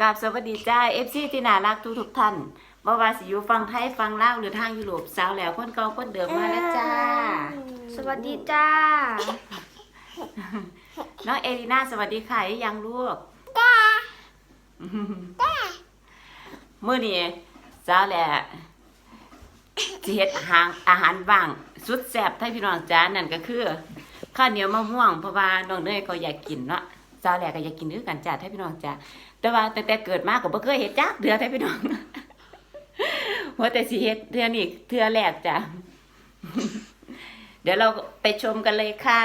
กับสวัสดีจ้าเอฟซีที่น่ารักทุกทุกๆท่านบ่ว่าสิอยู่ฟังไทยฟังลาวหรือทางยุโรปสาวแล้วคนเก่าคนเดิมมาแล้วจ้า สวัสดีจ้า น้องเอลิน่าสวัสดีค่ะยังลูกจ้ามื้อนี้สาวแหละสิเฮ็ดอาหารอาหารว่าง สุดแซ่บให้พี่น้องจ้านั่นก็คือข้าวเหนียวมะม่วงเพราะว่าน้องเนยก็อยากกินเนาะ สาวแหลกก็อยากกินคือกันจ้าให้พี่น้องจ้าแต่ว่าตั้งแต่เกิดมาก็บ่เคยเห็ดจักเดือท่านพี่น้องว่าแต่สิเฮ็ดเทือนี่เทือแรกจ้ะเดี๋ยวเราไปชมกันเลยค่ะ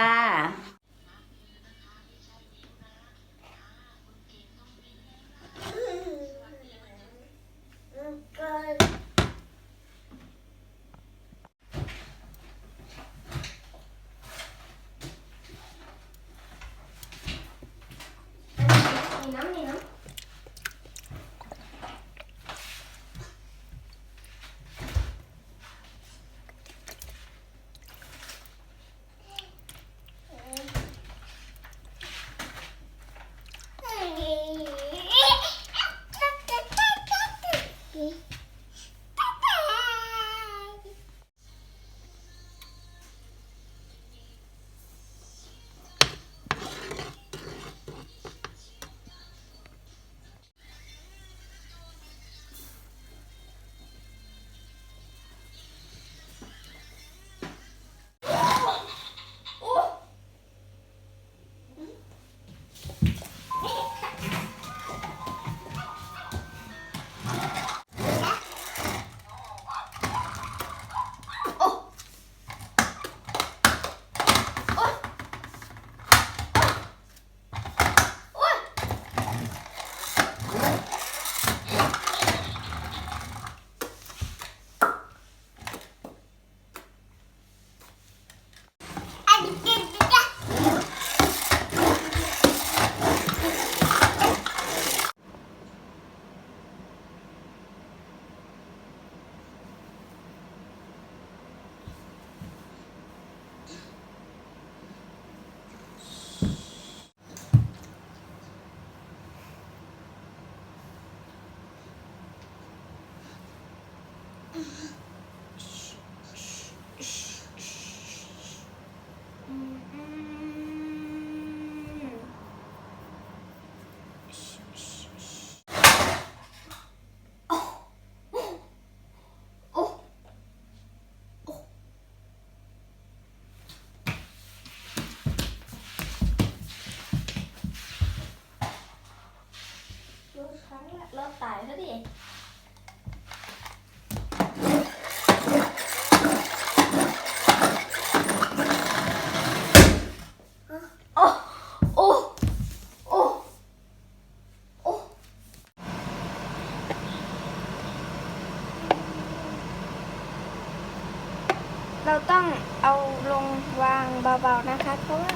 มีน้ำมีน้ำ เพราะว่า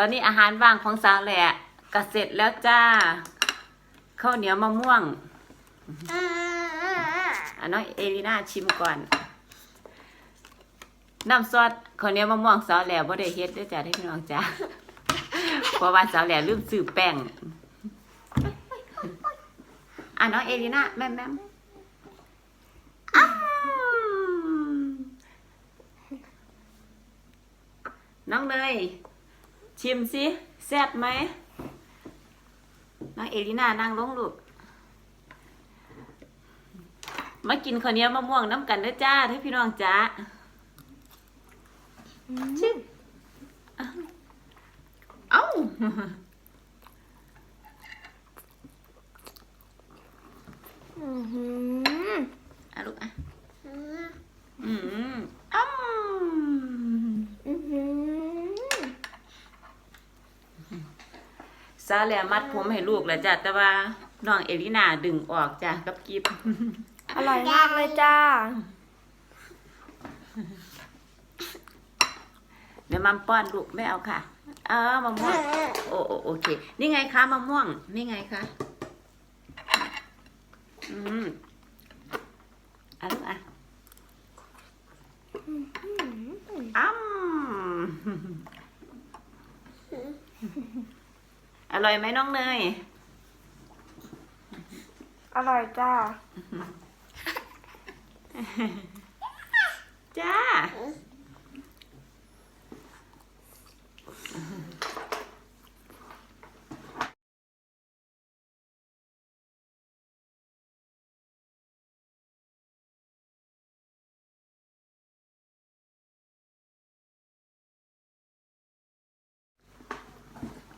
อนนี้อาหารว่างของสาวแหละก็เสร็จแล้วจ้าข้าวเหนียวมะม่วงอะน้องเอลิน่าชิมก่อนน้ำซอสข้าวเหนียวมะม่วงสาวแหล่บ่ได้เฮ็ดด้วยจ้าที่พี่น้องจ้าเพราะว่าสาวแหล่ลืมซื้อแป้งอะน้องเอลิน่าแม่มแม่มน้องเนย ชิมสิแซ่บไหมน้องเอลิน่านั่งลงลูกมากินข้าวเหนียวมะม่วงน้ำกันเด้อจ้าที่พี่น้องจ้าชิมเอ้าอื้อหืออะลูกอะอืมอ้ำ อื้อหือ ซาแลมัดผมให้ลูกแล้วจ้ะแต่ว่าน้องเอลิน่าดึงออกจ้ะกับกิบอร่อยมากเลยจ้า เดี๋ยวมัมป้อนลูกไม่เอาค่ะ เออมะม่วงโอโอโอเค นี่ไงคะมะม่วง นี่ไงคะอืมอะลูกอะอ้ำ อร่อยไหมน้องเนย อร่อยจ้า จ้า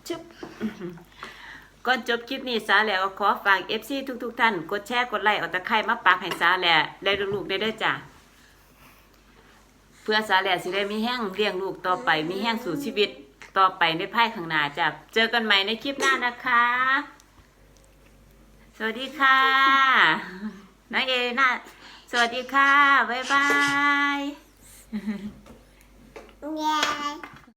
ชึบก่อนจบคลิปนี้สาแหล้วขอฝาก FC ทุก ๆ ท่าน กดแชร์กดไลค์เอาตะไคร้มาปักให้สาแหล่ได้ลูกๆได้ด้อจ้ะเพื่อสาแหล่สิได้มีแห้งเลี้ยงลูกต่อไปมีแห้งสู่ชีวิตต่อไปในภายข้างหน้าจ้ะเจอกันใหม่ในคลิปหน้านะคะ สวัสดีค่ะน้องเอน่าสวัสดีค่ะ บ๊ายบาย Yeah.